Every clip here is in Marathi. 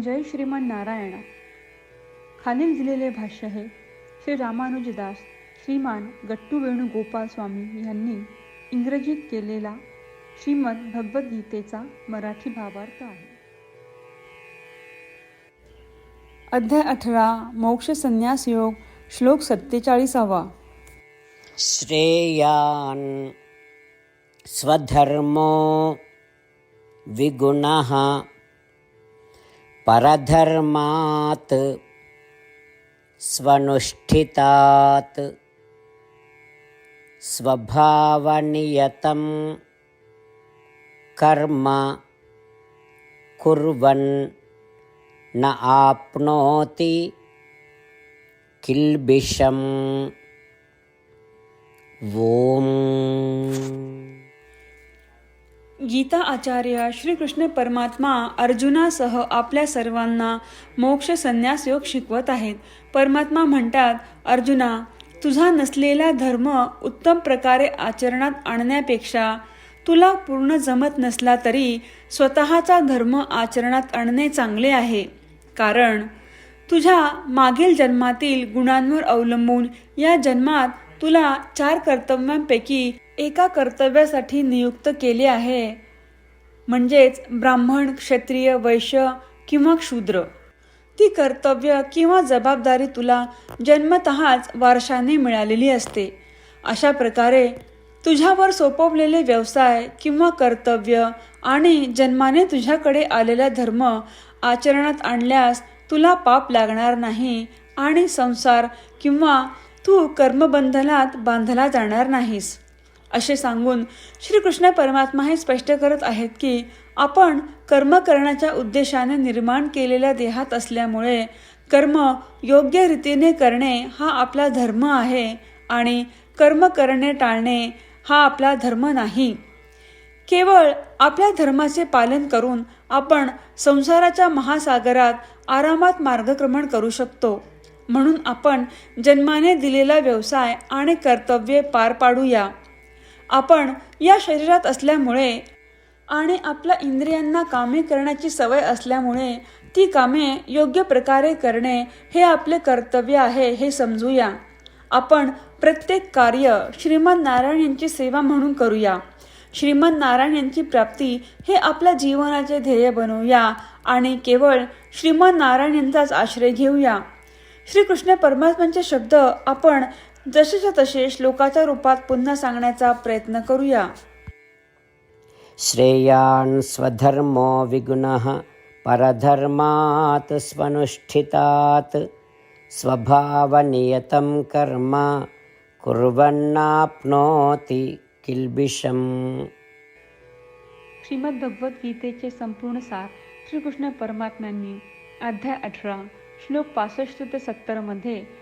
जय श्रीमान नारायणा. खालील दिलेले भाष्य हे श्री रामानुजदास श्रीमान गट्टू वेणुगोपाल स्वामी यांनी इंग्रजीत केलेला श्रीमद भगवद्गीतेचा मराठी भावार्थ आहे. अध्याय अठरा मोक्ष संन्यास योग श्लोक सत्तेचाळीसावा. श्रेयान स्वधर्मो विगुणः परधर्मात् स्वनुष्ठितात् स्वभावनियतं कर्म कुर्वन् न आप्नोति किल्बिषम् ॐ गीता आचार्य श्रीकृष्ण परमात्मा अर्जुनासह आपल्या सर्वांना मोक्ष संन्यास योग शिकवत आहेत. परमात्मा म्हणतात अर्जुना तुझा नसलेला धर्म उत्तम प्रकारे आचरणात आणण्यापेक्षा तुला पूर्ण जमत नसला तरी स्वतःचा धर्म आचरणात आणणे चांगले आहे. कारण तुझ्या मागील जन्मातील गुणांवर अवलंबून या जन्मात तुला चार कर्तव्यांपैकी एका कर्तव्यासाठी नियुक्त केले आहे. म्हणजेच ब्राह्मण क्षत्रिय वैश्य किंवा क्षूद्र. ती कर्तव्य किंवा जबाबदारी तुला जन्मतःच वारशाने मिळालेली असते. अशा प्रकारे तुझ्यावर सोपवलेले व्यवसाय किंवा कर्तव्य आणि जन्माने तुझ्याकडे आलेला धर्म आचरणात आणल्यास तुला पाप लागणार नाही आणि संसार किंवा तू कर्मबंधनात बांधला जाणार नाहीस. असे सांगून श्रीकृष्ण परमात्मा हे स्पष्ट करत आहेत की आपण कर्म करण्याच्या उद्देशाने निर्माण केलेल्या देहात असल्यामुळे कर्म योग्य रीतीने करणे हा आपला धर्म आहे आणि कर्म करणे टाळणे हा आपला धर्म नाही. केवळ आपल्या धर्माचे पालन करून आपण संसाराच्या महासागरात आरामात मार्गक्रमण करू शकतो. म्हणून आपण जन्माने दिलेला व्यवसाय आणि कर्तव्ये पार पाडूया. आपण या शरीरात असल्यामुळे आणि आपल्या इंद्रियांना कामे करण्याची सवय असल्यामुळे ती कामे योग्य प्रकारे करणे हे आपले कर्तव्य आहे हे समजूया. आपण प्रत्येक कार्य श्रीमद नारायण यांची सेवा म्हणून करूया. श्रीमद नारायण यांची प्राप्ती हे आपल्या जीवनाचे ध्येय बनवूया आणि केवळ श्रीमद नारायण यांचाच आश्रय घेऊया. श्रीकृष्ण परमात्म्यांचे शब्द आपण जसेच्या तसे श्लोकाच्या रूपात पुन्हा सांगण्याचा प्रयत्न करूया. श्रेयान् स्वधर्मो विगुणः परधर्मात् स्वनुष्ठितात् स्वभावनियतं कर्म कुर्वन्नाप्नोति किल्बिषम्। श्रीमद भगवद्गीतेचे संपूर्ण सार श्रीकृष्ण परमात्म्यांनी अध्याय अठरा श्लोक पासष्ट ते सत्तरमध्ये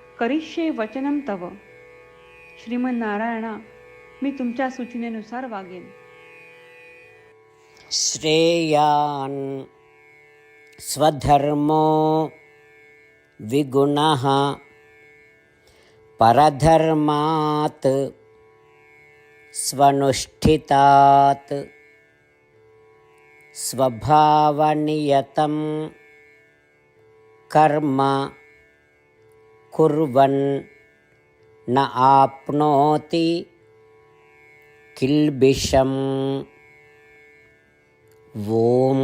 करिष्ये वचनम तव. श्रीमन नारायणा मी तुमच्या सूचनेनुसार वागेन. श्रेयान् स्वधर्मो विगुणः परधर्मात् स्वनुष्ठितात् स्वभावनियतं कर्म कुर्वन् न आप्नोति किल्बिषम्। ॐ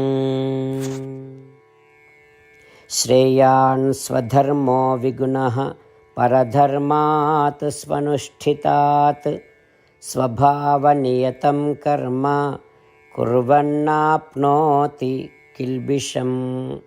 श्रेयान् स्वधर्मो विगुणः परधर्मात् स्वनुष्ठितात्। स्वभावनियतं कर्म कुर्वन्नाप्नोति किल्बिषम्।